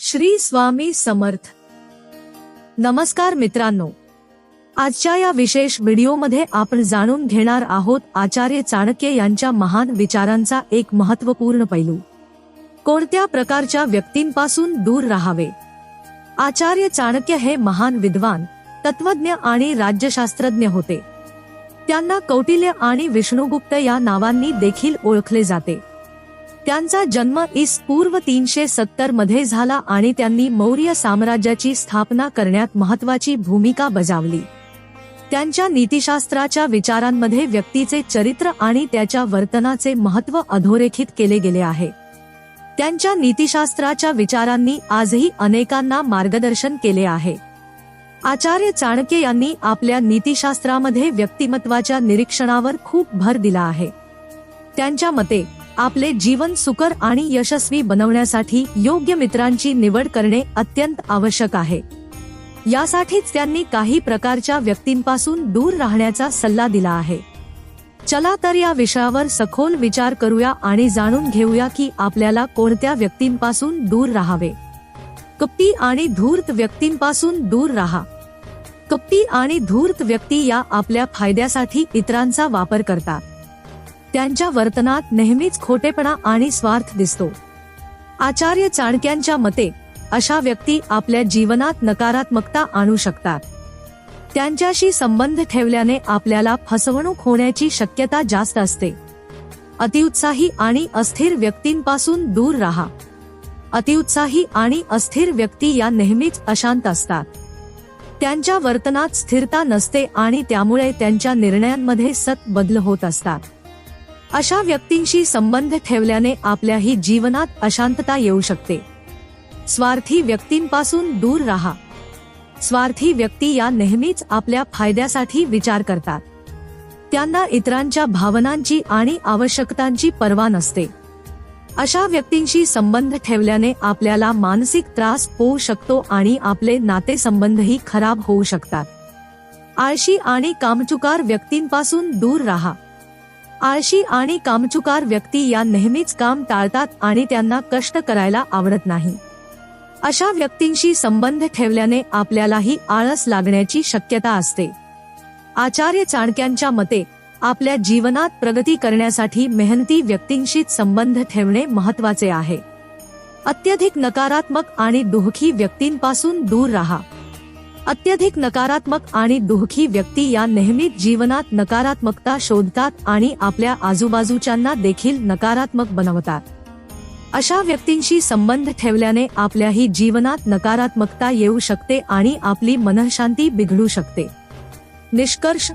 श्री स्वामी समर्थ. नमस्कार मित्रांनो. आजच्या या विशेष व्हिडिओमध्ये आपण जाणून घेणार आहोत आचार्य चाणक्य यांच्या महान विचारांचा एक महत्त्वपूर्ण पैलू. कोणत्या प्रकारच्या व्यक्तींपासून दूर राहावे? आचार्य चाणक्य हे महान विद्वान तत्वज्ञ आणि राज्यशास्त्रज्ञ होते. त्यांना कौटिल्य आणि विष्णुगुप्त या नावांनी देखील ओळखले जाते. त्यांचा जन्म इस पूर्व तीनशे सत्तरमध्ये झाला आणि त्यांनी मौर्य साम्राज्याची स्थापना करण्यात महत्वाची भूमिका बजावली. त्यांच्या नीतिशास्त्राच्या विचारांमध्ये व्यक्तीचे चरित्र आणि त्याच्या वर्तनाचे महत्त्व अधोरेखित केले गेले आहे. त्यांच्या नीतिशास्त्राच्या विचारांनी आजही अनेकांना मार्गदर्शन केले आहे. आचार्य चाणक्य यांनी आपल्या नीतिशास्त्रामध्ये व्यक्तिमत्वाच्या निरीक्षणावर खूप भर दिला आहे. त्यांच्या मते आपले जीवन सुकर आणि यशस्वी बनवण्यासाठी योग्य मित्रांची निवड करणे अत्यंत आवश्यक आहे. यासाठीच त्यांनी काही प्रकारच्या व्यक्तींपासून दूर राहण्याचा सल्ला दिला आहे. चला तर या विषयावर सखोल विचार करूया आणि जाणून घेऊया की आपल्याला कोणत्या व्यक्तींपासून दूर राहावे. कपटी आणि धूर्त व्यक्तींपासून दूर राहा. कपटी आणि धूर्त व्यक्ती या आपल्या फायद्यासाठी इतरांचा वापर करतात. त्यांच्या वर्तनात नेहमीच खोटेपणा आणि स्वार्थ दिसतो. आचार्य चाणक्यांच्या मते अशा व्यक्ती आपल्या जीवनात नकारात्मकता आणू शकतात. त्यांच्याशी संबंध ठेवल्याने आपल्याला फसवणूक होण्याची शक्यता जास्त असते. अतिउत्साही आणि अस्थिर व्यक्तींपासून दूर राहा. अतिउत्साही आणि अस्थिर व्यक्ती या नेहमीच अशांत असतात. त्यांच्या वर्तनात स्थिरता नसते आणि त्यामुळे त्यांच्या निर्णयांमध्ये सत बदल होत असतात. अशा व्यक्तींशी संबंध ठेवल्याने आपल्याही जीवनात अशांतता येऊ शकते. स्वार्थी व्यक्तींपासून दूर राहा. स्वार्थी व्यक्ती या नेहमीच आपल्या फायद्यासाठी विचार करतात. त्यांना इतरांच्या भावनांची आणि आवश्यकतांची पर्वा नसते. अशा व्यक्तींशी संबंध ठेवल्याने आपल्याला मानसिक त्रास होऊ शकतो आणि आपले नातेसंबंधही खराब होऊ शकतात. आळशी आणि कामचुकार व्यक्तींपासून दूर राहा. आळशी आणि कामचुकार व्यक्ती या नेहमीच काम टाळतात आणि त्यांना कष्ट करायला आवडत नाही. अशा व्यक्तींशी संबंध ठेवल्याने आपल्यालाही आळस लागण्याची शक्यता असते. आचार्य चाणक्यांच्या मते आपल्या जीवनात प्रगती करण्यासाठी मेहनती व्यक्तींशीच संबंध ठेवणे महत्त्वाचे आहे. अत्यधिक नकारात्मक आणि दुःखी व्यक्तींपासून दूर राहा. अत्यधिक नकारात्मक आणि दुःखी व्यक्ती या नेहमीच जीवनात नकारात्मकता शोधतात आणि आपल्या आजूबाजूच्यांना देखील नकारात्मक बनवतात. अशा व्यक्तींशी संबंध ठेवल्याने आपल्याही जीवनात नकारात्मकता येऊ शकते आणि आपली मनशांती बिघडू शकते. निष्कर्ष.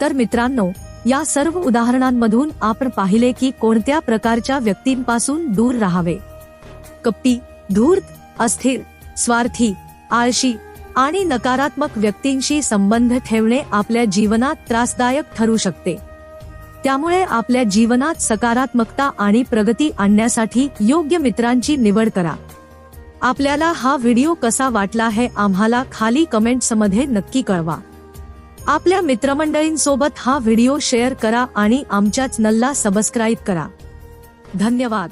तर मित्रांनो या सर्व उदाहरणांमधून आपण पाहिले की कोणत्या प्रकारच्या व्यक्तींपासून दूर राहावे? कपटी धूर्त अस्थिर स्वार्थी आळशी आणि नकारात्मक व्यक्तींशी संबंध ठेवणे आपल्या जीवनात त्रासदायक ठरू शकते. त्यामुळे आपल्या जीवनात सकारात्मकता आणि प्रगती आणण्यासाठी योग्य मित्रांची निवड करा. आपल्याला हा व्हिडिओ कसा वाटला हे आम्हाला खाली कमेंट्समध्ये नक्की कळवा. आपल्या मित्रमंडळींसोबत हा व्हिडिओ शेअर करा आणि आमच्या चॅनलला सबस्क्राईब करा. धन्यवाद.